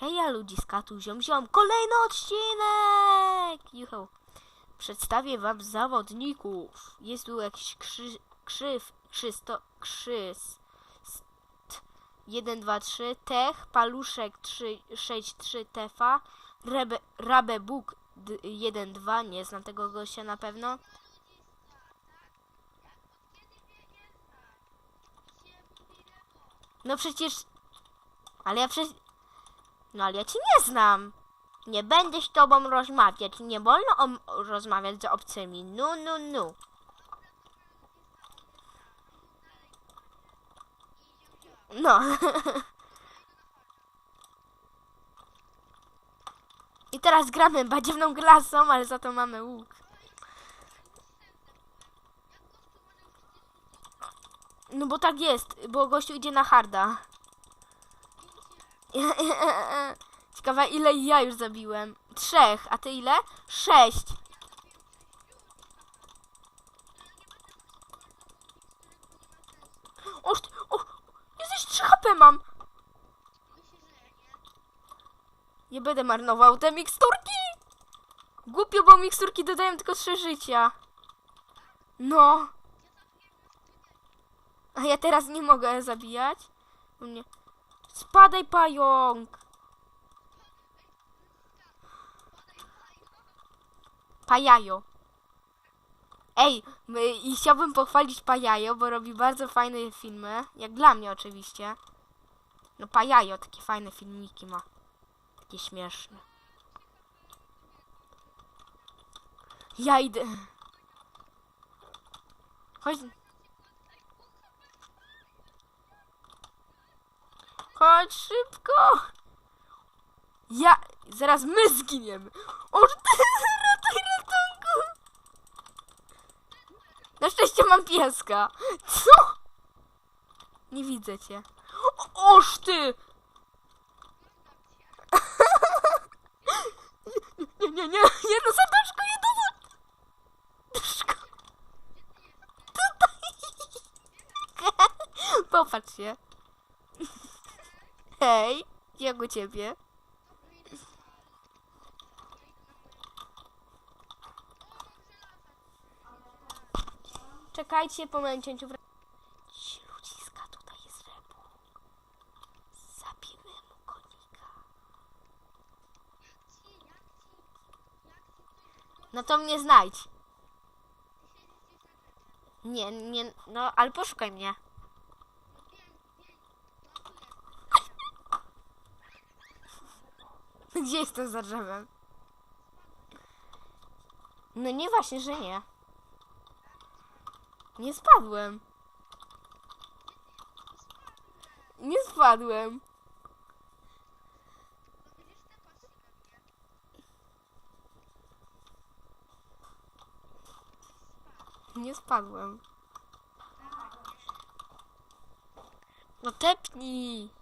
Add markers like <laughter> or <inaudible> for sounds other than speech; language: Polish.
Heja ludziska, tu ziom ziom, kolejny odcinek! Juhu. Przedstawię wam zawodników. Jest tu jakiś krzy, krzyw, krzysto, krzyz. st- 1, 2, 3, Tech, Paluszek 3, 6, 3, Tefa, Rebe, Rabebuk 1, 2, nie znam tego gościa na pewno. No przecież... Ale ja przecież... No ale ja cię nie znam. Nie będę z tobą rozmawiać. Nie wolno o, rozmawiać z obcymi. No, no, no. No. I teraz gramy badziewną klasą, ale za to mamy łuk. No bo tak jest, bo gościu idzie na harda. <laughs> Ciekawa ile ja już zabiłem. Trzech, a ty ile? Sześć. Oż, o, jesteś 3 HP mam. Nie będę marnował te miksturki. Głupio, bo miksturki dodają tylko 3 życia. No. A ja teraz nie mogę zabijać. Nie. Spadaj, pająk! Pajajo. Ej, i chciałbym pochwalić Pajajo, bo robi bardzo fajne filmy. Jak dla mnie oczywiście. No Pajajo takie fajne filmiki ma. Takie śmieszne. Ja idę. Chodź. Chodź szybko! Ja... Zaraz my zginiemy! O, <laughs> ratuj ratunku! Na szczęście mam pieska! Co? Nie widzę cię. Oż ty! <laughs> Nie, nie, nie, jedno serduszko, jedno serduszko! <laughs> Tutaj! Popatrz się. Hej, jak u ciebie? Czekajcie po moim cięciu. wra- Ci ludziska, tutaj jest rebu. Zabijmy mu konika. No to mnie znajdź. Nie, nie, no ale poszukaj mnie. Gdzie jestem za drzewem? No nie właśnie, że nie. Nie spadłem. Nie spadłem. Nie spadłem. No tepnij.